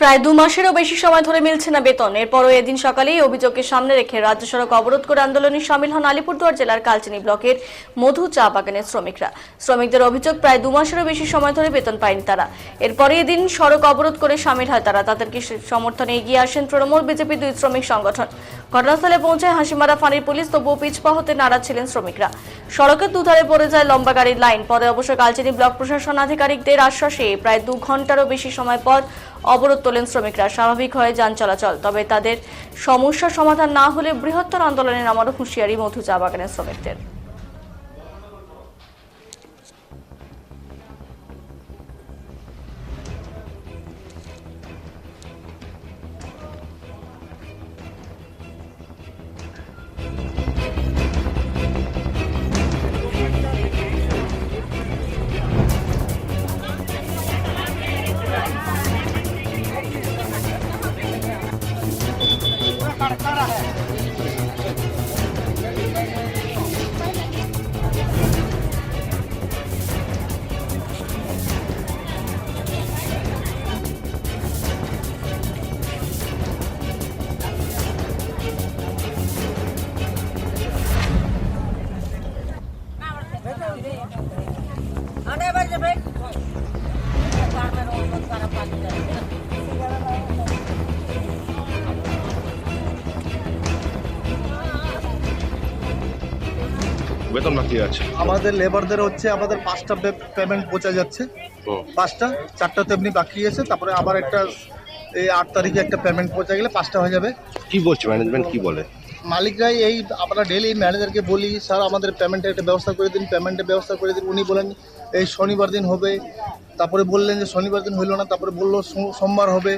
প্রায় দু মাসেরও বেশি সময় ধরে মিলছে না বেতন। এরপরও এদিন সকালেই অভিযোগকে সামনে রেখে রাজ্য সড়ক অবরোধ করে আন্দোলনে সামিল হন আলিপুরদুয়ার জেলার কালচিনি ব্লকের মধু চা বাগানের শ্রমিকরা। শ্রমিকদের অভিযোগ, প্রায় দু মাসেরও বেশি সময় ধরে বেতন পায়নি তারা। এরপরে এদিন সড়ক অবরোধ করে সামিল হয় তারা। তাদেরকে সমর্থনে এগিয়ে আসেন তৃণমূল বিজেপি দুই শ্রমিক সংগঠন। ঘটনাস্থলে পৌঁছায় হাসিমারা ফাঁড়ির পুলিশ, তবুও পিছপা হতে নারাজ ছিলেন শ্রমিকরা। সড়কের দুধারে পড়ে যায় লম্বা গাড়ির লাইন। পরে অবশ্য কালচিনি ব্লক প্রশাসন আধিকারিকদের আশ্বাসে প্রায় দু ঘন্টারও বেশি সময় পর অবরোধ তোলেন শ্রমিকরা। স্বাভাবিক হয়ে যান চলাচল, তবে তাদের সমস্যা সমাধান না হলে বৃহত্তর আন্দোলনে নামারও হুঁশিয়ারি মধু চা বাগানের শ্রমিকদের। বেতন বাকি আছে। আমাদের লেবারদের হচ্ছে আমাদের পাঁচটা পেমেন্ট পৌঁছা যাচ্ছে। পাঁচটা চারটা তো এমনি বাকি আছে তারপরে আবার একটা এই আট তারিখে একটা পেমেন্ট পৌঁছে গেলে পাঁচটা হয়ে যাবে। কি বলছে ম্যানেজমেন্ট কি বলে? মালিকরাই এই আমরা ডেলি ম্যানেজারকে বলি স্যার আমাদের পেমেন্টের একটা ব্যবস্থা করে দিন পেমেন্টের ব্যবস্থা করে দিন। উনি বলেন এই শনিবার দিন হবে। তারপরে বললেন যে শনিবার দিন হইল না। তারপরে বলল সোমবার হবে।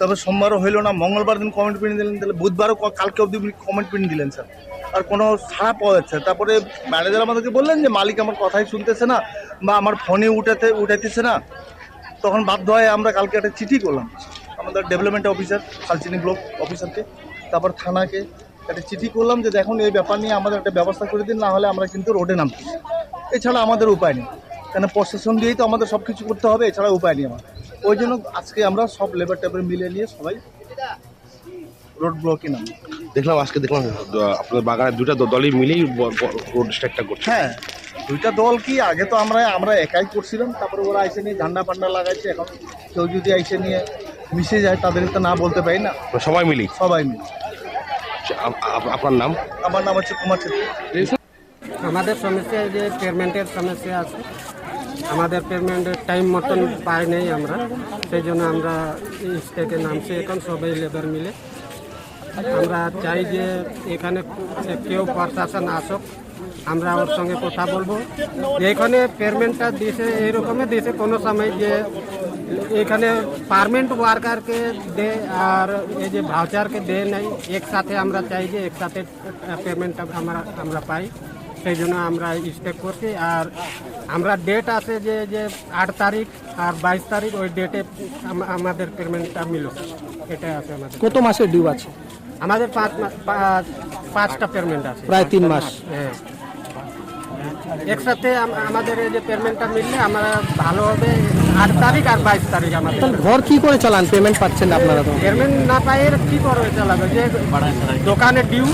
তারপরে সোমবারও হইল না, মঙ্গলবার দিন কমেন্ট প্রিন্ট দিলেন, তাহলে বুধবারও কালকে অবধি কমেন্ট প্রিন্ট দিলেন স্যার আর কোনো সাড়া পাওয়া যাচ্ছে তারপরে ম্যানেজার আমাদেরকে বললেন যে, মালিক আমার কথাই শুনতেছে না বা আমার ফোনে উঠাতে, উঠাইতেছে না। তখন বাধ্য হয়ে আমরা কালকে একটা চিঠি করলাম, আমাদের ডেভেলপমেন্ট অফিসার কালচিনি ব্লক অফিসারকে তারপর থানাকে একটা চিঠি করলাম যে, দেখুন, এই ব্যাপার নিয়ে আমাদের একটা ব্যবস্থা করে দিন, না হলে আমরা কিন্তু রোডে নামছি এছাড়া আমাদের উপায় নেই। কেন প্রশাসন দিয়েই তো আমাদের সব কিছু করতে হবে, এছাড়া উপায় নেই আমার। ওই জন্য আজকে আমরা সব লেবার টেবার মিলে নিয়ে সবাই রোড ব্লকে নামি দেখলাম আজকে দেখলাম আপনাদের বাগানের দুটা দলই মিলেই রোড স্ট্রাইকটা করছে। হ্যাঁ দুইটা দল কি আগে তো আমরা আমরা একাই করছিলাম তারপরে ওরা আইসে নিয়ে ঝান্ডা পান্ডা লাগাইছে এখন কেউ যদি আইসে নিয়ে মিশে যায় তাদের তো না বলতে পারি না। সবাই মিলেই? সবাই মিলে। আপ- আপনার নাম? আমার নাম হচ্ছে কুমার ছেত্রী। আমাদের সমস্যা যে পেমেন্টের সমস্যা আছে। আমাদের পেমেন্টের টাইম মতন পাই নেই আমরা। সেই জন্য আমরা স্টেকে নামছি। এখন সবাই লেবার মিলে। আমরা চাই যে এখানে কেউ প্রশাসন আসুক। আমরা ওর সঙ্গে কথা বলব। এখানে পেমেন্টটা দিয়েছে এইরকমই দিয়েছে কোনো সময় যে এখানে পারমানেন্ট ওয়ার্কারকে দে আর এই যে ভাউচারকে দে নাই। একসাথে আমরা চাই যে একসাথে পেমেন্টটা আমরা আমরা পাই। সেই জন্য আমরা স্টেক করছি। আর আমরা ডেট আছে যে যে আট তারিখ আর বাইশ তারিখ ওই ডেটে আমাদের পেমেন্টটা মিল এটা আছে আমাদের। কত মাসের ডিউ আছে? আমাদের পাঁচ মাস পাঁচটা পেমেন্ট আছে। প্রায় তিন মাস। হ্যাঁ। একসাথে আমাদের এই যে পেমেন্টটা মিললে আমরা ভালো হবে আট তারিখ আর বাইশ তারিখ আমাদের। ঘর কি করে চালান? পেমেন্ট পাচ্ছেন না আপনারা তো? পেমেন্ট না পাই কি করবে চালাবে? যে দোকানে ডিউ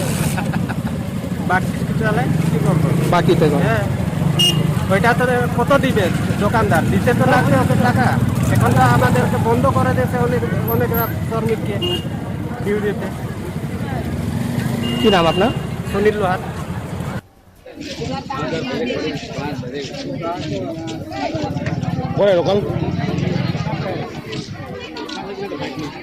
বাকি চলে কি করব বাকি করে হ্যাঁ। ওইটা তো কত দিবে দোকানদার? দিতে তো লাগবে ওকে টাকা। এখন তো আমাদেরকে বন্ধ করে দিয়েছে অনেক অনেক শ্রমিককে দিতে কি নাম আপনার? সুনীল লোহার। করে দোকান